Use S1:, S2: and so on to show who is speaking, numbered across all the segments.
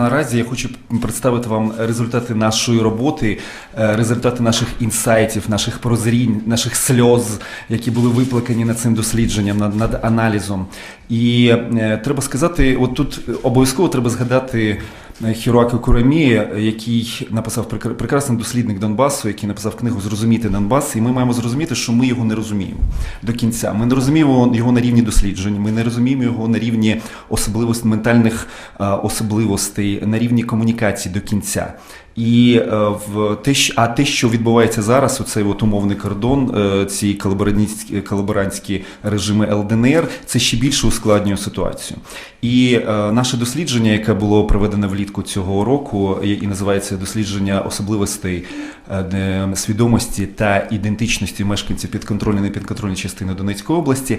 S1: Наразі я хочу представити вам результати нашої роботи, е, результати наших інсайтів, наших прозрінь, наших сльоз, які були виплакані над цим дослідженням, над, над аналізом. І е, треба сказати, от тут обов'язково треба згадати. Е, Хіроакі Курамі, який написав прекра- прекрасний дослідник Донбасу, який написав книгу Зрозуміти Донбас, і ми маємо зрозуміти, що ми його не розуміємо до кінця. Ми не розуміємо його на рівні досліджень, ми не розуміємо його на рівні особливостей ментальних е, особливостей, на рівні комунікації до кінця. І е, в те, а те, що відбувається зараз, оцей от умовний кордон, е, ці колаборантські, колаборантські режими ЛДНР, це ще більше ускладнює ситуацію. І е, наше дослідження, яке було проведено влітку цього року, і називається дослідження особливостей е, свідомості та ідентичності мешканців підконтрольної і непідконтрольної частини Донецької області,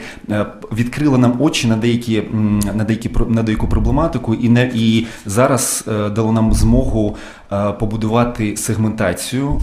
S1: відкрила нам очі на деякі на деякі на деяку проблематику, і не і зараз е, дало нам змогу е, побудувати сегментацію,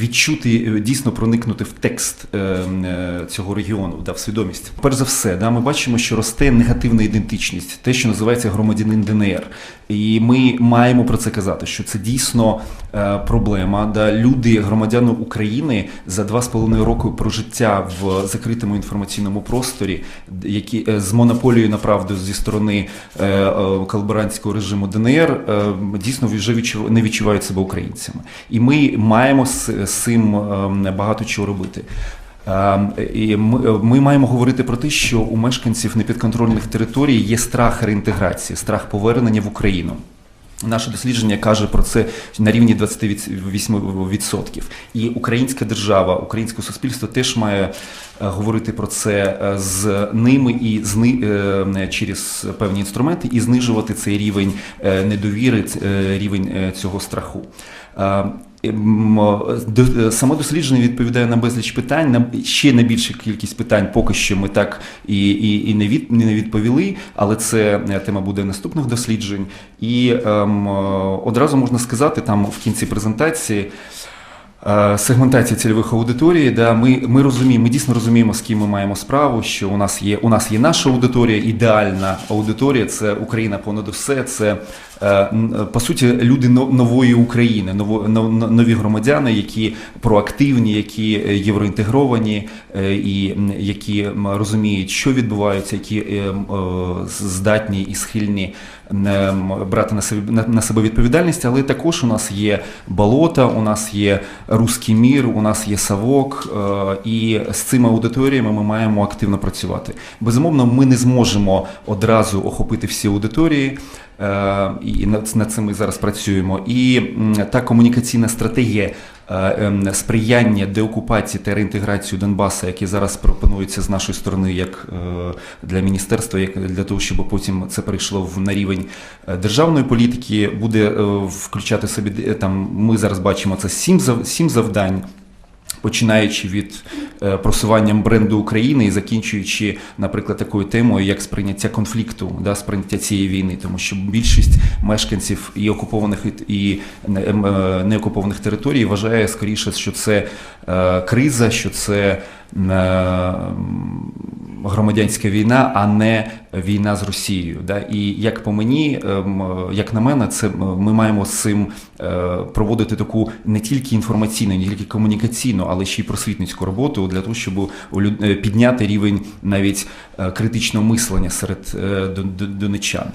S1: відчути е, дійсно проникнути в текст е, е, цього регіону, да, в свідомість. Перш за все, да, ми бачимо, що росте негативна ідентичність, те, що називається громадянин ДНР. І ми маємо про це казати, що це дійсно е, проблема. Да, люди, громадяни України за два з половиною роки прожиття в закритому інформаційному просторі, які е, з монополією на правду зі сторони е, е, колаборантського режиму ДНР е, дійсно вже відчув- не відчувають себе українцями. І ми маємо з, цим е, багато чого робити. Е, І ми, ми маємо говорити про те, що у мешканців непідконтрольних територій є страх реінтеграції, страх повернення в Україну. Наше дослідження каже про це на рівні 28%. І українська держава, українське суспільство теж має е, говорити про це е, з ними і з ни- е, через певні інструменти і знижувати цей рівень недовіри, рівень цього страху. Саме дослідження відповідає на безліч питань. На ще на більшу кількість питань поки що ми так і, і, і не, від, не відповіли, але це е, тема буде наступних досліджень. І ем, одразу можна сказати, там в кінці презентації. е, Сегментація цільових аудиторій, да, ми, ми розуміємо, ми дійсно розуміємо, з ким ми маємо справу, що у нас є у нас є наша аудиторія, ідеальна аудиторія, це Україна понад усе, це по суті люди нової України, нові громадяни, які проактивні, які е, євроінтегровані е, і які розуміють, що відбувається, які е, е, здатні і схильні брати на себе на, себе відповідальність, але також у нас є болота, у нас є руський мір, у нас є савок, е, і з цими аудиторіями ми маємо активно працювати. Безумовно, ми не зможемо одразу охопити всі аудиторії. Е, І над цим ми зараз працюємо. І та комунікаційна стратегія е, ем, сприяння деокупації та реінтеграції Донбаса, які зараз пропонуються з нашої сторони, як е, для міністерства, як для того, щоб потім це перейшло на рівень державної політики, буде включати собі там. Ми зараз бачимо це сім сім завдань. Починаючи від е, просуванням бренду України і закінчуючи, наприклад, такою темою, як сприйняття конфлікту, да, сприйняття цієї війни, тому що більшість мешканців і окупованих і- ем, е, неокупованих територій вважає скоріше, що це е, криза, що це громадянська війна, а не війна з Росією. Да? І як по мені, ем, як на мене, це ми маємо з цим е, проводити таку не тільки інформаційну, не тільки комунікаційну, але ще й просвітницьку роботу для того, щоб е, підняти рівень навіть е, критичного мислення серед донечан.